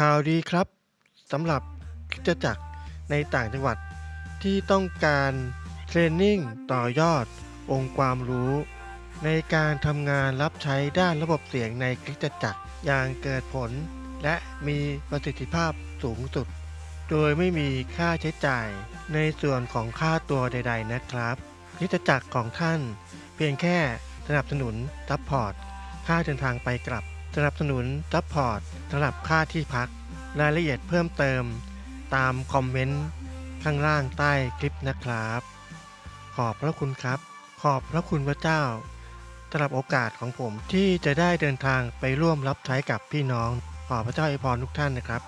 ข่าวดีครับสำหรับคริสตจักรในต่างจังหวัดที่ต้องการเทรนนิ่งต่อยอดองค์ความรู้ ในการทำงานรับใช้ด้านระบบเสียงในคริสตจักรอย่างเกิดผล และมีประสิทธิภาพสูงสุด โดยไม่มีค่าใช้จ่ายในส่วนของค่าตัวใด ๆ นะครับคริสตจักรของท่าน เพียงแค่สนับสนุนซัพพอร์ตค่าเดินทางไปกลับ สนับสนุนซัพพอร์ตสำหรับค่าที่พัก รายละเอียดเพิ่มเติม ตามคอมเมนต์ ข้างล่างใต้คลิปนะครับ ขอบพระคุณครับ ขอบพระคุณพระเจ้าสำหรับโอกาสของผมที่จะได้เดินทางไปร่วมรับใช้กับพี่น้อง ขอพระเจ้าอวยพรทุกท่านนะครับ